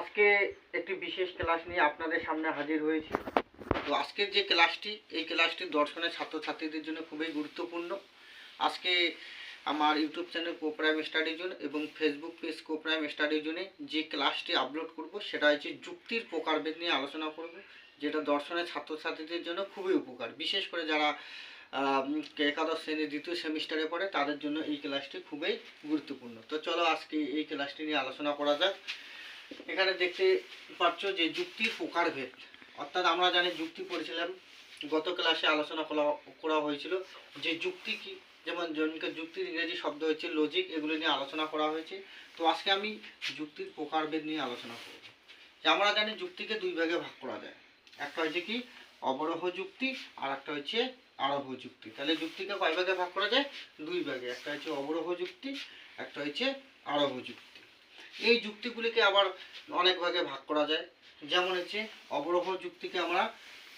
আজকে একটি বিশেষ ক্লাস নিয়ে আপনাদের সামনে হাজির হয়েছি। তো আজকের যে ক্লাসটি, এই ক্লাসটি দর্শনের ছাত্রছাত্রীদের জন্য খুবই গুরুত্বপূর্ণ। আজকে আমার YouTube channel Coprime Study Zone এবং ফেসবুক পেজ কোপ্রাইম স্টাডি জোনে যে ক্লাসটি আপলোড করব, সেটা হচ্ছে যুক্তির প্রকারভেদ নিয়ে আলোচনা করব, যেটা দর্শনের ছাত্রছাত্রীদের জন্য খুবই উপকার। বিশেষ করে যারা একাদশ শ্রেণির দ্বিতীয় সেমিস্টারে পড়ে, তাদের জন্য এই ক্লাসটি খুবই গুরুত্বপূর্ণ। তো চলো আজকে এই ক্লাসটি নিয়ে আলোচনা করা যাক। এখানে দেখতে পাচ্ছ যে যুক্তির প্রকারভেদ। অর্থাৎ আমরা জানি যুক্তি পড়েছিলাম, গত ক্লাসে আলোচনা করা করা হয়েছিল যে যুক্তি কি। যেমন জনকে যুক্তির ইংরেজি শব্দ হচ্ছে লজিক এগুলো নিয়ে আলোচনা করা হয়েছে। তো আজকে আমি যুক্তির প্রকারভেদ নিয়ে আলোচনা করব। যে আমরা জানি যুক্তিকে দুই ভাগে ভাগ করা যায়। একটা হচ্ছে কি, অবরোহ যুক্তি আর একটা হচ্ছে আরোহ যুক্তি। তাহলে যুক্তিকে কয় ভাগে ভাগ করা যায়? দুই ভাগে। একটা হচ্ছে অবরোহ যুক্তি, একটা হচ্ছে আরোহ যুক্তি। এই যুক্তিগুলিকে আবার অনেক ভাগে ভাগ করা যায়। যেমন হচ্ছে, অবরোহ যুক্তিকে আমরা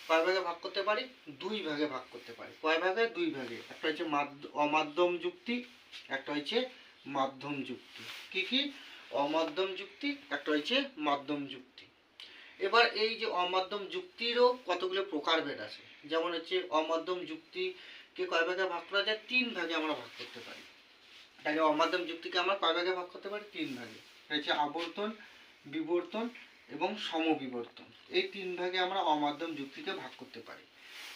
কয় ভাগে ভাগ করতে পারি? দুই ভাগে ভাগ করতে পারি। কয় ভাগে? দুই ভাগে। একটা হচ্ছে মাধ্য- অমাধ্যম যুক্তি, একটা হচ্ছে মাধ্যম যুক্তি। কি কি? অমাধ্যম যুক্তি, একটা হচ্ছে মাধ্যম যুক্তি। এবার এই যে অমাধ্যম যুক্তিরও কতগুলো প্রকারভেদ আছে? যেমন হচ্ছে, অমাধ্যম যুক্তিকে কয় ভাগে ভাগ করা যায়? তিন ভাগে আমরা ভাগ করতে পারি। তাহলে অমাধ্যম যুক্তিকে আমরা কয় ভাগে ভাগ করতে পারি? তিন ভাগে। হচ্ছে আবর্তন, বিবর্তন এবং সমবিবর্তন। এই তিন ভাগে আমরা অমাধ্যম যুক্তিকে ভাগ করতে পারি।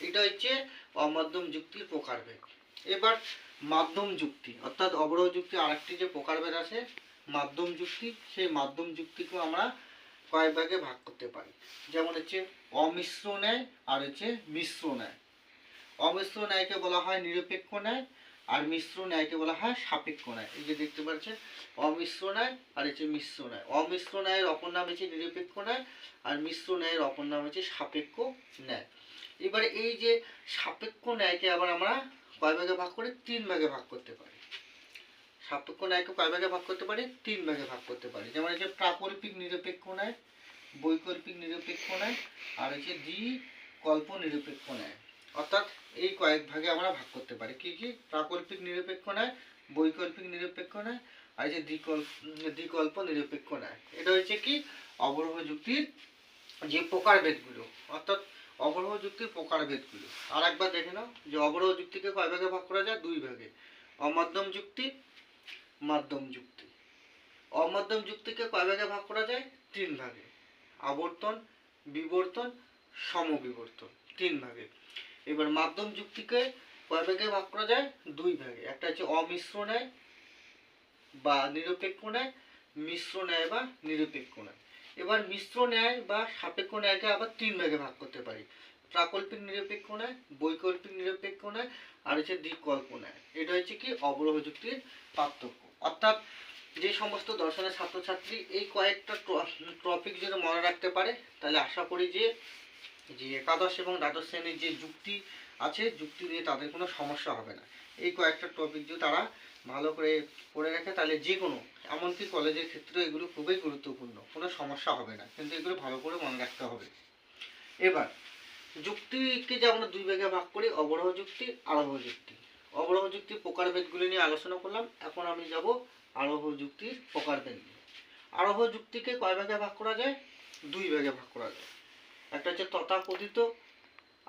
এটা হচ্ছে অমাধ্যম যুক্তির প্রকারভেদ। এবার মাধ্যম যুক্তি, অর্থাৎ অবরোহ যুক্তি আরেকটি যে প্রকারভেদ আছে, মাধ্যম যুক্তি, সেই মাধ্যম যুক্তিকেও আমরা কয়েক ভাগে ভাগ করতে পারি। যেমন হচ্ছে অমিশ্র ন্যায় আর হচ্ছে মিশ্র ন্যায়। অমিশ্র ন্যায়কে বলা হয় নিরপেক্ষ ন্যায় আর মিশ্র ন্যায়কে বলা হয় সাপেক্ষ ন্যায় এই যে দেখতে পাচ্ছেন অমিশ্র ন্যায় আর হচ্ছে মিশ্র ন্যায় অমিশ্র ন্যায়ের অপর নাম হচ্ছে নিরপেক্ষ ন্যায় আর মিশ্র ন্যায়ের অপর নাম হচ্ছে সাপেক্ষ ন্যায় এবারে এই যে সাপেক্ষ ন্যায়কে আবার আমরা কয় ভাগে ভাগ করে? তিন ভাগে ভাগ করতে পারি। সাপেক্ষ ন্যায়কে কয় ভাগে ভাগ করতে পারি? তিন ভাগে ভাগ করতে পারি। যেমন হচ্ছে প্রাকল্পিক নিরপেক্ষ ন্যায় বৈকল্পিক নিরপেক্ষ ন্যায় আর হচ্ছে দ্বিকল্প নিরপেক্ষ ন্যায় অর্থাৎ এই কয়েক ভাগে আমরা ভাগ করতে পারি। কি কি? প্রাকল্পিক নিরপেক্ষ ন্যায় বৈকল্পিক নিরপেক্ষ ন্যায় আর যে দ্বিকল্প নিরপেক্ষ ন্যায় এটা হচ্ছে কি? অবরোহ যুক্তির যে প্রকারভেদগুলো, অর্থাৎ অবরোহ যুক্তির প্রকারভেদগুলো। আর একবার দেখে নাও যে অবরোহ যুক্তিকে কয় ভাগে ভাগ করা যায়? দুই ভাগে। অমাধ্যম যুক্তি, মাধ্যম যুক্তি। অমাধ্যম যুক্তিকে কয় ভাগে ভাগ করা যায়? তিন ভাগে। আবর্তন, বিবর্তন, সমবিবর্তন। তিন ভাগে। এবার মাধ্যম যুক্তিকে কয় ভাগে ভাগ করা যায়? দুই ভাগে। একটা হচ্ছে অমিশ্র ন্যায় বা নিরপেক্ষ ন্যায়, মিশ্র ন্যায় বা নিরপেক্ষ ন্যায়। এবার মিশ্র ন্যায় বা সাপেক্ষ ন্যায়কে আবার তিন ভাগে ভাগ করতে পারি। প্রাকল্পিক নিরপেক্ষ ন্যায়, বৈকল্পিক নিরপেক্ষ ন্যায় আর হচ্ছে দ্বিকল্প ন্যায়। এটা হচ্ছে কি? অবরোহ যুক্তির পার্থক্য। অর্থাৎ যে সমস্ত দর্শনের ছাত্রছাত্রী এই কয়েকটা টপিক যদি মনে রাখতে পারে, তাহলে আশা করি যে যে একাদশ এবং দ্বাদশ শ্রেণির যে যুক্তি আছে, যুক্তি নিয়ে তাদের কোনো সমস্যা হবে না। এই কয়েকটা টপিক যদি তারা ভালো করে পড়ে রাখে, তাহলে যে কোনো এমনকি কলেজের ক্ষেত্রে এগুলো খুবই গুরুত্বপূর্ণ, কোনো সমস্যা হবে না। কিন্তু এগুলো ভালো করে মনে রাখতে হবে। এবার, যুক্তিকে যে আমরা দুই ভাগে ভাগ করি, অবরোহ যুক্তি, আরোহ যুক্তি। অবরোহ যুক্তির প্রকারভেদগুলি নিয়ে আলোচনা করলাম, এখন আমি যাব আরোহ যুক্তির প্রকারভেদ নিয়ে। আরোহ যুক্তিকে কয় ভাগে ভাগ করা যায়? দুই ভাগে ভাগ করা যায়। একটা হচ্ছে তথাকথিত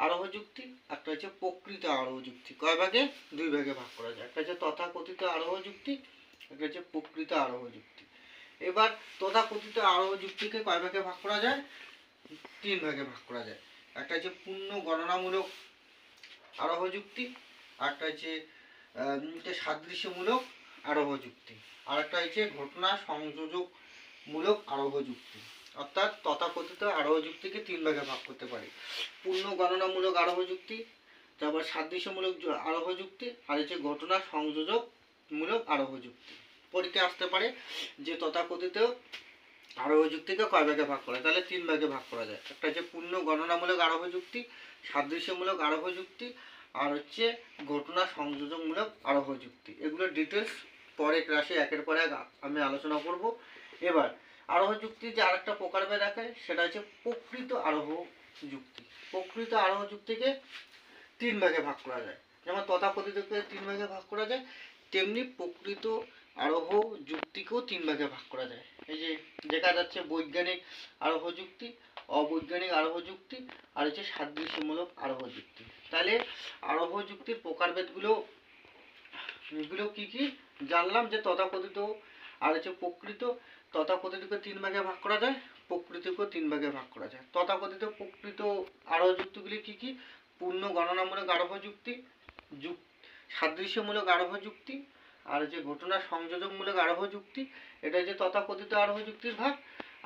আরোহ যুক্তি, একটা হচ্ছে প্রকৃত আরোহ যুক্তি। কয় ভাগে? দুই ভাগে ভাগ করা যায়। একটা হচ্ছে তথাকথিত আরোহ যুক্তি, একটা হচ্ছে প্রকৃত আরোহ যুক্তি। এবার তথাকথিত আরোহ যুক্তিকে কয় ভাগে ভাগ করা যায়? তিন ভাগে ভাগ করা যায়। একটা হচ্ছে পূর্ণ গণনামূলক আরোহ যুক্তি, একটা হচ্ছে সাদৃশ্যমূলক আরোহ যুক্তি। আর একটা হচ্ছে ঘটনা সংযোজকমূলক আরোহ যুক্তি। অর্থাৎ তথাকথিত আরোহ যুক্তিকে তিন ভাগে ভাগ করতে পারি। পূর্ণ গণনামূলক আরোহ যুক্তি, তারপর সাদৃশ্যমূলক আরোহ যুক্তি, আর হচ্ছে ঘটনা সংযোজকমূলক আরোহ যুক্তি। পরীক্ষায় আসতে পারে যে তথাকথিত আরোহ যুক্তিকে কয় ভাগে ভাগ করা? তাহলে তিন ভাগে ভাগ করা যায়। একটা হচ্ছে পূর্ণ গণনামূলক আরোহ যুক্তি, সাদৃশ্যমূলক আরোহ যুক্তি, আর হচ্ছে ঘটনা সংযোজকমূলক আরোহ যুক্তি। এগুলোর ডিটেলস পরে ক্লাসে একের পর এক আমি আলোচনা করব। এবার আরোহ যুক্তির যে আরেকটা প্রকারভেদ আছে, সেটা হচ্ছে প্রকৃত আরোহ যুক্তি। প্রকৃত আরোহ যুক্তিকে তিন ভাগে ভাগ করা যায়। যেমন তথাকথিতকে তিন ভাগে ভাগ করা যায়, তেমনি প্রকৃত আরোহ যুক্তিকেও তিন ভাগে ভাগ করা যায়। এই যে দেখা যাচ্ছে বৈজ্ঞানিক আরোহ যুক্তি, অবৈজ্ঞানিক আরোহ যুক্তি, আর হচ্ছে সাদৃশ্যমূলক আরোহ যুক্তি। তাহলে আরোহ যুক্তির প্রকারভেদগুলো, এগুলো কি কি? জানলাম যে তথাকথিত আর হচ্ছে প্রকৃত তথাকথিতকে তিন ভাগে ভাগ করা যায়, প্রকৃতিকেও তিন ভাগে ভাগ করা যায়। তথাকথিত, প্রকৃত আরোহ যুক্তিগুলি কি কি? পূর্ণ গণনামূলক আরোহ যুক্তি যুক সাদৃশ্যমূলক আরোহ যুক্তি আর যে ঘটনা সংযোজকমূলক আরোহ যুক্তি এটা যে তথাকথিত আরোহ যুক্তির ভাগ।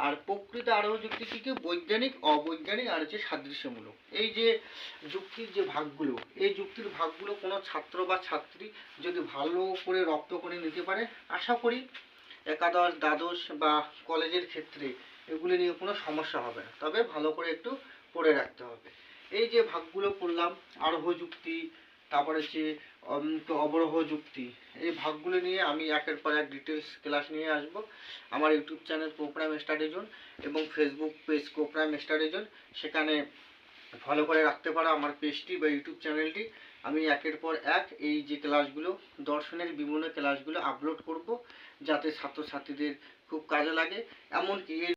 আর প্রকৃত আরোহ যুক্তি কি কি? বৈজ্ঞানিক, অবৈজ্ঞানিক, আর হচ্ছে সাদৃশ্যমূলক। এই যে যুক্তির যে ভাগগুলো, এই যুক্তির ভাগগুলো কোনো ছাত্র বা ছাত্রী যদি ভালো করে রপ্ত করে নিতে পারে, আশা করি একাদশ, দ্বাদশ বা কলেজের ক্ষেত্রে এগুলি নিয়ে কোনো সমস্যা হবে না। তবে ভালো করে একটু পড়ে রাখতে হবে। এই যে ভাগগুলো পড়লাম আরোহ যুক্তি, তারপরে হচ্ছে অবরোহ যুক্তি, এই ভাগগুলো নিয়ে আমি একের পর এক ডিটেলস ক্লাস নিয়ে আসব। আমার YouTube channel Coprime Study Zone এবং Facebook page Coprime Study Zone সেখানে ফলো করে রাখতে পারো আমার পেজটি বা ইউটিউব চ্যানেলটি আমি একের পর এক এই যে ক্লাসগুলো দর্শনের বিভিন্ন ক্লাসগুলো আপলোড করব, যাতে ছাত্রছাত্রীদের খুব কাজে লাগে। এমনকি